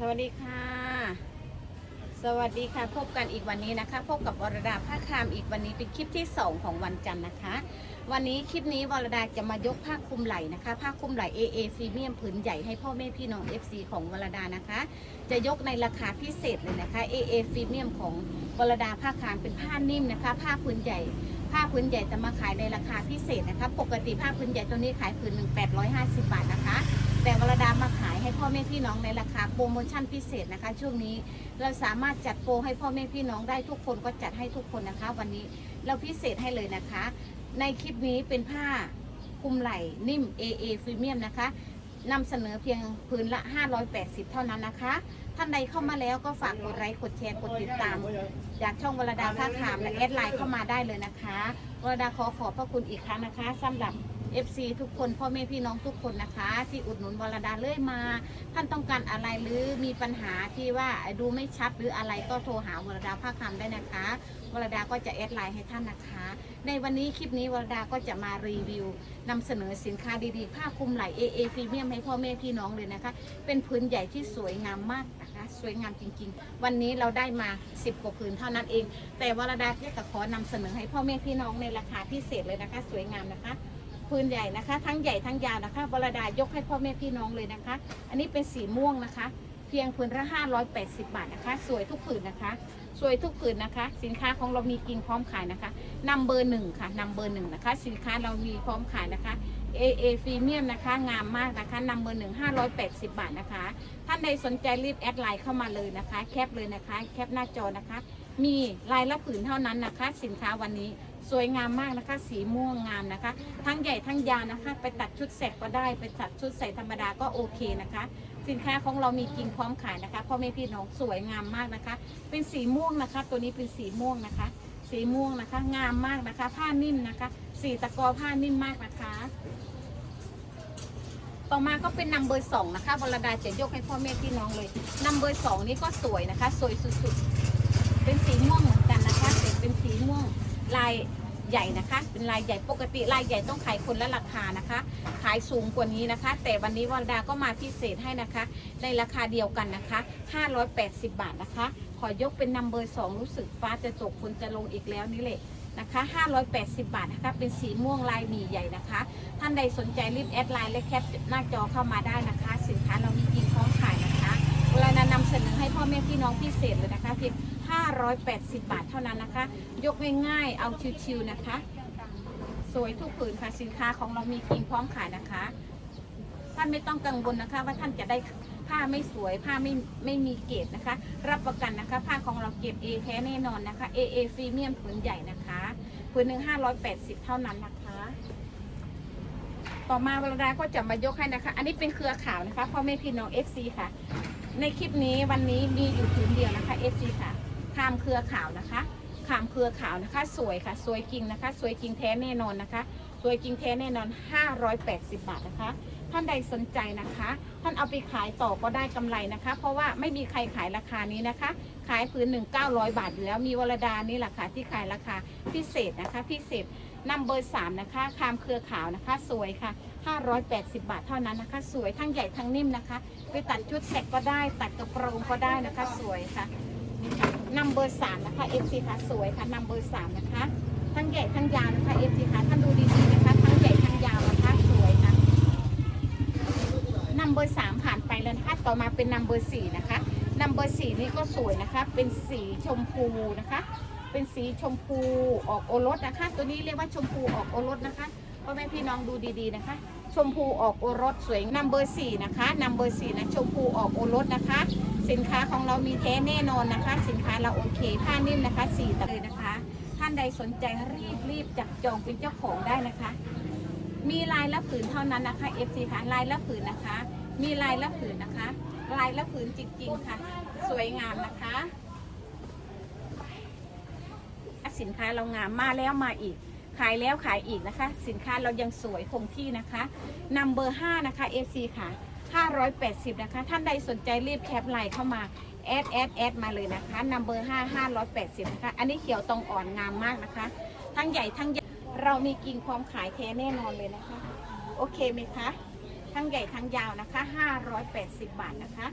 สวัสดีค่ะ สวัสดีค่ะ พบกันอีกวันนี้นะคะ พบกับวรดาผ้าคามอีกวันนี้เป็นคลิปที่ 2 ของวันจันทร์นะคะ วันนี้คลิปนี้วรดาจะมายกผ้าคลุมไหล่นะคะ ผ้าคลุมไหล่ AA ฟรีเมียมผืนใหญ่ให้พ่อแม่พี่น้อง FC ของวรดานะคะ จะยกในราคาพิเศษเลยนะคะ AA ฟรีเมียมของวรดาผ้าคามเป็นผ้านิ่มนะคะ ผ้าผืนใหญ่ผ้าผืนใหญ่จะมาขายในราคาพิเศษนะคะ ปกติผ้าผืนใหญ่ตัวนี้ขายผืนหนึ่ง850บาทนะคะ แต่วรดามาขายให้พ่อแม่พี่น้องในราคาโปรโมชั่นพิเศษนะคะ ช่วงนี้เราสามารถจัดโปรให้พ่อแม่พี่น้องได้ทุกคนก็จัดให้ทุกคนนะคะ วันนี้เราพิเศษให้เลยนะคะ ในคลิปนี้เป็นผ้าคลุมไหล่นิ่ม AA ฟรีเมียมนะคะนำเสนอเพียงพื้นละ 580 เท่านั้นนะคะ ท่านใดเข้ามาแล้วก็ฝากกดไลค์ กดแชร์ กดติดตาม จากช่องวรดาผ้าขามและแอดไลน์เข้ามาได้เลยนะคะ วรดาขอขอบพระคุณอีกครั้งนะคะสำหรับ FC ทุกคนพ่อแม่พี่น้องทุกคนนะคะ ที่อุดหนุนวรดาเรื่อยมา ท่านต้องการอะไรหรือมีปัญหาที่ว่าดูไม่ชัดหรืออะไรก็โทรหาวรดาผ้าคคำได้นะคะ วรดาก็จะแอดไลน์ให้ท่านนะคะ ในวันนี้คลิปนี้วรดาก็จะมารีวิวนำเสนอสินค้าดีๆผ้าคลุมไหล่ AA พรีเมียมให้พ่อแม่พี่น้องเลยนะคะ เป็นพื้นใหญ่ที่สวยงามมากนะคะ สวยงามจริง ๆ วันนี้เราได้มา 10 กว่าพื้นเท่านั้นเอง แต่วรดาแค่จะขอนำเสนอให้พ่อแม่พี่น้องในราคาพิเศษเลยนะคะ สวยงามนะคะ พื้นใหญ่นะคะ ทั้งใหญ่ทั้งยาวนะคะวรดายกให้พ่อแม่พี่น้องเลยนะคะ อันนี้เป็นสีม่วงนะคะ เพียงพื้นละ580 บาทนะคะ สวยทุกผืนนะคะ สวยทุกผืนนะคะ สินค้าของเรามีกิ่งพร้อมขายนะคะนำเบอร์หนึ่งค่ะนำเบอร์หนึ่งนะคะ สินค้าเรามีพร้อมขายนะคะ AA ฟรีเมียมนะคะ งามมากนะคะนำเบอร์หนึ่ง580บาทนะคะ ท่านใดสนใจรีบแอดไลน์เข้ามาเลยนะคะ แคปเลยนะคะ แคปหน้าจอนะคะ มีลายละผืนเท่านั้นนะคะ สินค้าวันนี้ สวยงามมากนะคะ สีม่วงงามนะคะ ทั้งใหญ่ทั้งยาวนะคะ ไปตัดชุดเสร็จก็ได้ ไปตัดชุดใส่ธรรมดาก็โอเคนะคะ สินค้าของเรามีกิ่งพร้อมขายนะคะพ่อแม่พี่น้องสวยงามมากนะคะ เป็นสีม่วงนะคะ ตัวนี้เป็นสีม่วงนะคะ สีม่วงนะคะ งามมากนะคะ ผ้านิ่มนะคะ สีตะกอผ้านิ่มมากนะคะต่อมาก็เป็นนัมเบอร์สองนะคะวรดาจะยกให้พ่อแม่พี่น้องเลยนัมเบอร์สองนี้ก็สวยนะคะ สวยสุดๆ เป็นสีม่วงเหมือนกันนะคะแต่เป็นสีม่วงลาย ใหญ่นะคะ เป็นลายใหญ่ปกติลายใหญ่ต้องขายคนละราคานะคะ ขายสูงกว่านี้นะคะ แต่วันนี้วรดาก็มาพิเศษให้นะคะ ในราคาเดียวกันนะคะ 580 บาทนะคะ ขอยกเป็นนัมเบอร์สองรู้สึกฟ้าจะตกฝนจะลงอีกแล้วนี่แหละนะคะ580 บาทนะคะ เป็นสีม่วงลายหมี่ใหญ่นะคะ ท่านใดสนใจรีบแอดไลน์และแคปหน้าจอเข้ามาได้นะคะ สินค้าเรามีจริงพร้อมขายนะคะเวลานำเสนอให้พ่อแม่พี่น้องพิเศษเลยนะคะเพียง 580 บาทเท่านั้นนะคะ ยกง่ายๆเอาชิวๆนะคะ สวยทุกผืนค่ะสินค้าของเรามีจริงพร้อมขายนะคะ ท่านไม่ต้องกังวลนะคะ ว่าท่านจะได้ผ้าไม่สวยผ้าไม่ไม่มีเกรดนะคะ รับประกันนะคะ ผ้าของเราเก็บ A แท้แน่นอนนะคะ AA ฟรีเมียมผืนใหญ่นะคะผืนหนึ่ง580 เท่านั้นนะคะต่อมาวรดาก็จะมายกให้นะคะ อันนี้เป็นเครือข่าวนะคะพ่อแม่พี่น้อง FC ค่ะ ในคลิปนี้วันนี้มีอยู่ผืนเดียวนะคะ FC ค่ะ ข้ามเครือข่าวนะคะข้ามเครือข่าวนะคะ สวยค่ะ สวยจริงนะคะ สวยจริงแท้แน่นอนนะคะ สวยจริงแท้แน่นอน 580 บาทนะคะ ท่านใดสนใจนะคะ ท่านเอาไปขายต่อก็ได้กำไรนะคะ เพราะว่าไม่มีใครขายราคานี้นะคะ ขายพื้นหนึ่ง900บาทอยู่แล้วมีวรดานี่แหละค่ะที่ขายราคาพิเศษนะคะ พิเศษนัมเบอร์สามนะคะ คามเครือขาวนะคะ สวยค่ะ 580 บาทเท่านั้นนะคะ สวยทั้งใหญ่ทั้งนิ่มนะคะ ไปตัดชุดแสกก็ได้ ตัดกระโปรงก็ได้นะคะ สวยค่ะ นัมเบอร์สามนะคะ FC ค่ะสวยค่ะนัมเบอร์สามนะคะ ทั้งใหญ่ทั้งยาวนะคะ FC ค่ะท่านดูดีๆนะคะ ทั้งใหญ่ทั้งยาวนะคะสวยค่ะนัมเบอร์สามผ่านไปแล้วนะคะต่อมาเป็นนัมเบอร์สี่นะคะนัมเบอร์สี่นี่ก็สวยนะคะ เป็นสีชมพูนะคะ เป็นสีชมพูออกโอรสนะคะ ตัวนี้เรียกว่าชมพูออกโอรสนะคะพ่อแม่พี่น้องดูดีๆนะคะ ชมพูออกโอรสสวยนัมเบอร์สี่นะคะนัมเบอร์สี่นะชมพูออกโอรสนะคะ สินค้าของเรามีแท้แน่นอนนะคะ สินค้าเราโอเคผ้านิ่มนะคะสีตะเลยนะคะ ท่านใดสนใจรีบรีบจับจองเป็นเจ้าของได้นะคะ มีลายละผืนเท่านั้นนะคะ FC ค่ะลายละผืนนะคะ มีลายละผืนนะคะ ลายละผืนจริงๆค่ะ สวยงามนะคะอะสินค้าเรางามมาแล้วมาอีก ขายแล้วขายอีกนะคะ สินค้าเรายังสวยคงที่นะคะนัมเบอร์5นะคะ FC ค่ะ 580 นะคะ ท่านใดสนใจรีบแคปไลน์เข้ามาแอดแอดแอดมาเลยนะคะนัมเบอร์5 580 นะคะ อันนี้เขียวตรงอ่อนงามมากนะคะ ทั้งใหญ่ทั้งเรามีกิ่งความขายแท้แน่นอนเลยนะคะ โอเคไหมคะ ทั้งใหญ่ทั้งยาวนะคะ 580 บาทนะคะ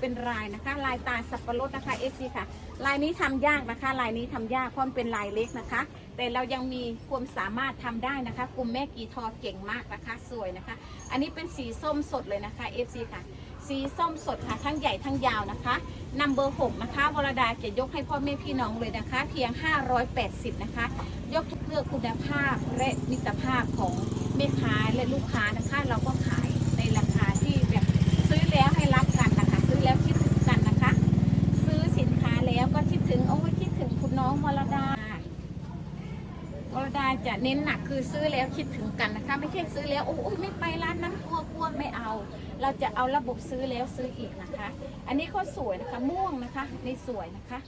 เป็นลายนะคะ ลายตาสับปะรดนะคะ FC ค่ะ ลายนี้ทำยากนะคะ ลายนี้ทำยากเพราะมันเป็นลายเล็กนะคะ แต่เรายังมีความสามารถทำได้นะคะกลุ่มแม่กีทอเก่งมากนะคะ สวยนะคะ อันนี้เป็นสีส้มสดเลยนะคะ FC ค่ะสีส้มสดค่ะ ทั้งใหญ่ทั้งยาวนะคะนัมเบอร์หกนะคะวรดาจะยกให้พ่อแม่พี่น้องเลยนะคะ เพียง 580 นะคะ ยกเพื่อคุณภาพและมิตรภาพของแม่ค้าและลูกค้านะคะ เราก็ขายในราคาที่แบบซื้อแล้วให้รักกันนะคะ ซื้อแล้วคิดถึงกันนะคะ ซื้อสินค้าแล้วก็คิดถึงโอ้ยคิดถึงคุณน้องวรดาวรดา จะเน้นหนักคือซื้อแล้วคิดถึงกันนะคะ ไม่ใช่ซื้อแล้วโอ้ยไม่ไปร้านนั้นกลัวกลัวไม่เอา เราจะเอาระบบซื้อแล้วซื้ออีกนะคะ อันนี้ก็สวยนะคะม่วงนะคะในสวยนะคะ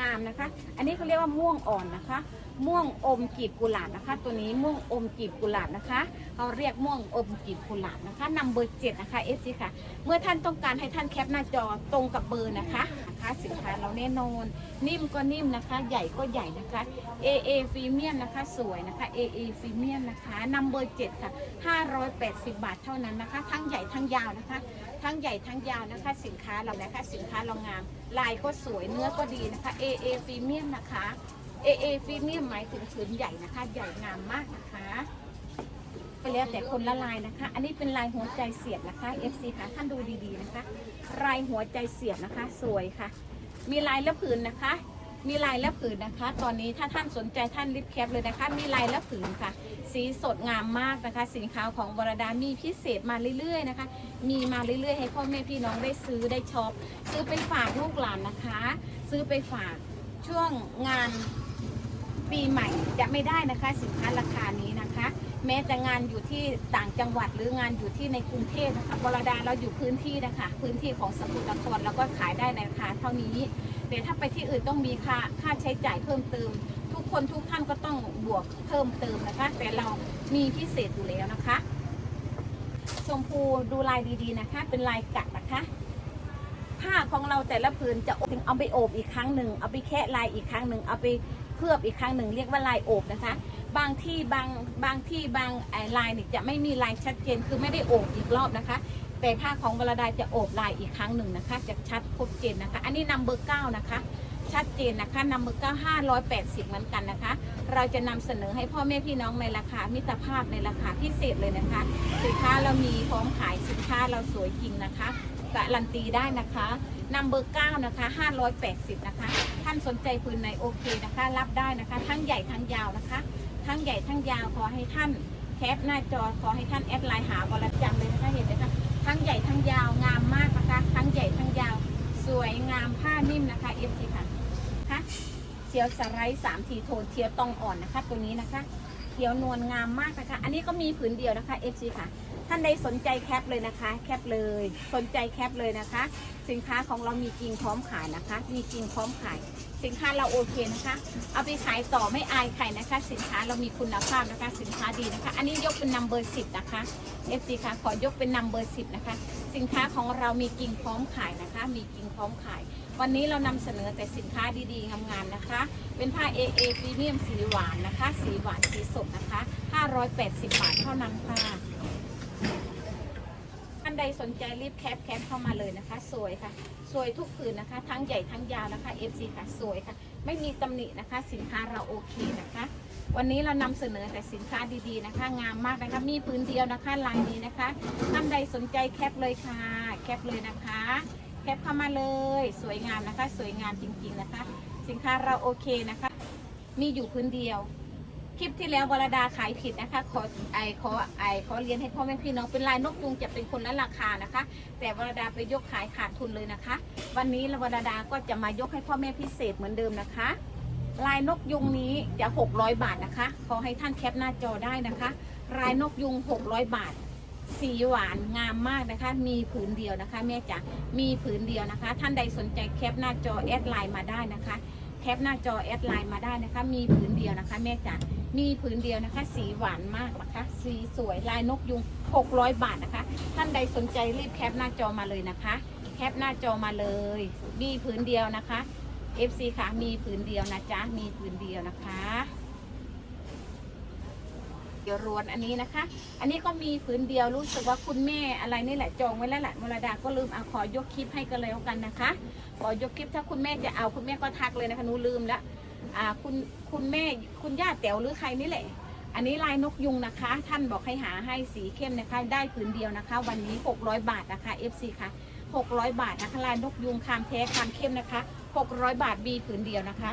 งามนะคะ อันนี้เขาเรียกว่าม่วงอ่อนนะคะ ม่วงอมกีบกุหลาบนะคะ ตัวนี้ม่วงอมกีบกุหลาบนะคะเขาเรียกม่วงอมกีบกุหลาบนะคะนำเบอร์เจ็ดนะคะเอฟซีค่ะ เมื่อท่านต้องการให้ท่านแคปหน้าจอตรงกับเบอร์นะคะนะคะสินค้าเราแน่นอน นิ่มก็นิ่มนะคะ ใหญ่ก็ใหญ่นะคะ AA ฟรีเมียมนะคะสวยนะคะ AA ฟรีเมียมนะคะนำเบอร์เจ็ดค่ะ580 บาทเท่านั้นนะคะ ทั้งใหญ่ทั้งยาวนะคะ ทั้งใหญ่ทั้งยาวนะคะ สินค้าเรานะคะสินค้าเรางาม ลายก็สวยเนื้อก็ดีนะคะ AA ฟรีเมียมนะคะ AA ฟรีเมียมหมายถึงผืนใหญ่นะคะ ใหญ่งามมากนะคะไปแล้วแต่คนละลายนะคะ อันนี้เป็นลายหัวใจเสียบนะคะ FC ค่ะท่านดูดีๆนะคะ ลายหัวใจเสียบนะคะ สวยค่ะ มีลายและผืนนะคะ มีลายและผืนนะคะ ตอนนี้ถ้าท่านสนใจท่านรีบแคปเลยนะคะ มีลายและผืนค่ะ สีสดงามมากนะคะ สินค้าของวรดามีพิเศษมาเรื่อยๆนะคะ มีมาเรื่อยๆ ให้พ่อแม่พี่น้องได้ซื้อได้ช็อปซื้อไปฝากลูกหลานนะคะ ซื้อไปฝากช่วงงานปีใหม่จะไม่ได้นะคะ สินค้าราคานี้นะคะ แม้แต่งานอยู่ที่ต่างจังหวัดหรืองานอยู่ที่ในกรุงเทพนะคะวรดาเราอยู่พื้นที่นะคะ พื้นที่ของสมุทรสาครแล้วก็ขายได้ในราคาเท่านี้แต่ถ้าไปที่อื่นต้องมีค่าค่าใช้จ่ายเพิ่มเติม คนทุกท่านก็ต้องบวกเพิ่มเติมนะคะ แต่เรามีพิเศษอยู่แล้วนะคะ ชมพูดูลายดีๆนะคะ เป็นลายกัดนะคะผ้าของเราแต่ละผืนจะถึงเอาไปโอบอีกครั้งหนึ่งเอาไปแคะลายอีกครั้งหนึ่งเอาไปเคลือบอีกครั้งหนึ่งเรียกว่าลายโอบนะคะ บางที่บางบางที่บางลายนี่จะไม่มีลายชัดเจนคือไม่ได้โอบอีกรอบนะคะ แต่ผ้าของวรดาจะโอบลายอีกครั้งหนึ่งนะคะ จะชัดครบเจนนะคะ อันนี้นำเบอร์เก้านะคะ ชัดเจนนะคะนำเบอร์เก้าห้าร้อยแปดสิบเหมือนกันนะคะ เราจะนำเสนอให้พ่อแม่พี่น้องในราคามิตรภาพในราคาพิเศษเลยนะคะ สินค้าเรามีพร้อมขายสินค้าเราสวยจริงนะคะการันตีได้นะคะนำเบอร์เก้านะคะ580 นะคะ ท่านสนใจปืนในโอเคนะคะ รับได้นะคะ ทั้งใหญ่ทั้งยาวนะคะ ทั้งใหญ่ทั้งยาวขอให้ท่านแคปหน้าจอขอให้ท่านแอดไลน์หาบรจังเลยนะคะเห็นไหมคะทั้งใหญ่ทั้งยาวงามมากนะคะ ทั้งใหญ่ทั้งยาว สวยงามผ้านิ่มนะคะเอฟซีค่ะ เขียวสไลด์สามทีโทนเทียวตองอ่อนนะคะ ตัวนี้นะคะเขียวนวลงามมากนะคะ อันนี้ก็มีผืนเดียวนะคะ FC ค่ะานใดสนใจแคปเลยนะคะ แคปเลย สนใจแคปเลยนะคะ สินค้าของเรามีจริงพร้อมขายนะคะ มีจริงพร้อมขาย สินค้าเราโอเคนะคะ เอาไปขายต่อไม่อายใครนะคะ สินค้าเรามีคุณภาพนะคะ สินค้าดีนะคะ อันนี้ยกเป็นนัมเบอร์สิบนะคะ FC ค่ะขอยกเป็นนัมเบอร์สิบนะคะ สินค้าของเรามีจริงพร้อมขายนะคะ มีจริงพร้อมขาย วันนี้เรานำเสนอแต่สินค้าดีๆงามๆนะคะ เป็นผ้า AA พรีเมียมสีหวานนะคะ สีหวานสีสดนะคะ 580 บาทเท่านั้นค่ะานใดสนใจรีบแคปแคปเข้ามาเลยนะคะ สวยค่ะ สวยทุกผืนนะคะ ทั้งใหญ่ทั้งยาวนะคะ FC ค่ะสวยค่ะ ไม่มีตำหนินะคะ สินค้าเราโอเคนะคะ วันนี้เรานำเสนอแต่สินค้าดีๆนะคะ งามมากนะคะมีพื้นเดียวนะคะลายนี้นะคะท่านใดสนใจแคปเลยค่ะ แคปเลยนะคะ แคปเข้ามาเลย สวยงามนะคะ สวยงามจริงๆนะคะ สินค้าเราโอเคนะคะ มีอยู่พื้นเดียว คลิปที่แล้ววรดาขายผิดนะคะ ขอไอขอไอขอเรียนให้พ่อแม่พี่น้องเป็นลายนกยุงจะเป็นคนละราคานะคะ แต่วรดาไปยกขายขาดทุนเลยนะคะ วันนี้วรดาก็จะมายกให้พ่อแม่พิเศษเหมือนเดิมนะคะ ลายนกยุงนี้จะ 600 บาทนะคะ ขอให้ท่านแคปหน้าจอได้นะคะ ลายนกยุง 600 บาท สีหวานงามมากนะคะ มีผืนเดียวนะคะ แม่จ๋ามีผืนเดียวนะคะ ท่านใดสนใจแคปหน้าจอแอดไลน์มาได้นะคะ แคปหน้าจอแอดไลน์มาได้นะคะ มีผืนเดียวนะคะ แม่จ๋ามีผืนเดียวนะคะ สีหวานมากนะคะ สีสวยลายนกยุง 600 บาทนะคะ ท่านใดสนใจรีบแคปหน้าจอมาเลยนะคะ แคปหน้าจอมาเลย มีผืนเดียวนะคะ FC ค่ะมีผืนเดียวนะจ๊ะมีผืนเดียวนะคะ เดี๋ยวรวนอันนี้นะคะ อันนี้ก็มีผืนเดียวรู้สึกว่าคุณแม่อะไรนี่แหละจองไว้แล้วแหละวรดาก็ลืมเอาขอยกคลิปให้กันเลยแล้วกันนะคะ ขอยกคลิปถ้าคุณแม่จะเอาคุณแม่ก็ทักเลยนะคะหนูลืมล้วอ่าคุณคุณแม่คุณย่าแต๋วหรือใครนี่แหละ อันนี้ลายนกยุงนะคะ ท่านบอกให้หาให้สีเข้มนะคะได้ผืนเดียวนะคะ วันนี้ 600 บาทนะคะ FC ค่ะ 600 บาทนะคะลายนกยุงคามแท้คามเข้มนะคะ 600 บาทมีผืนเดียวนะคะ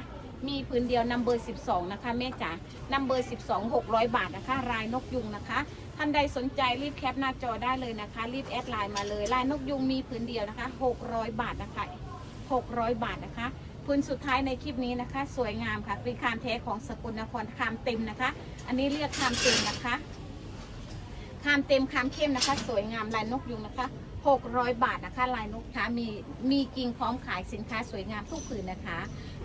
มีผืนเดียวนัมเบอร์12 นะคะ แม่จ๋านัมเบอร์12 600 บาทนะคะลายนกยุงนะคะ ท่านใดสนใจรีบแคปหน้าจอได้เลยนะคะ รีบแอดไลน์มาเลยลายนกยุงมีผืนเดียวนะคะ 600 บาทนะคะ 600 บาทนะคะพื้นสุดท้ายในคลิปนี้นะคะ สวยงามค่ะเป็นคามแท้ของสกุลนครคามเต็มนะคะ อันนี้เรียกคามเต็มนะคะคามเต็มคามเข้มนะคะ สวยงามลายนกยุงนะคะ600 บาทนะคะลายนกคะมีมีกิ่งพร้อมขายสินค้าสวยงามทุกผืนนะคะ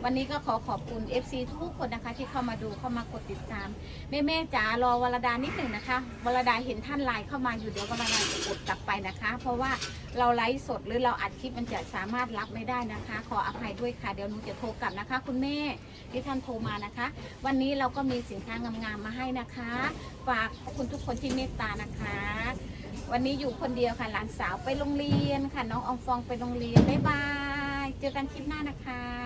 วันนี้ก็ขอขอบคุณ FC ทุกคนนะคะ ที่เข้ามาดูเข้ามากดติดตาม แม่แม่จ๋ารอวรดานิดหนึ่งนะคะวรดาเห็นท่านไลน์เข้ามาอยู่เดี๋ยววรดาจะกดกลับไปนะคะ เพราะว่าเราไลฟ์สดหรือเราอัดคลิปมันจะสามารถรับไม่ได้นะคะ ขออภัยด้วยค่ะเดี๋ยวหนูจะโทรกลับนะคะ คุณแม่ที่ท่านโทรมานะคะ วันนี้เราก็มีสินค้างามๆมาให้นะคะ ฝากขอบคุณทุกคนที่เมตตานะคะ วันนี้อยู่คนเดียวค่ะหลานสาวไปโรงเรียนค่ะ น้องอองฟองไปโรงเรียนบ๊ายบาย เจอกันคลิปหน้านะคะ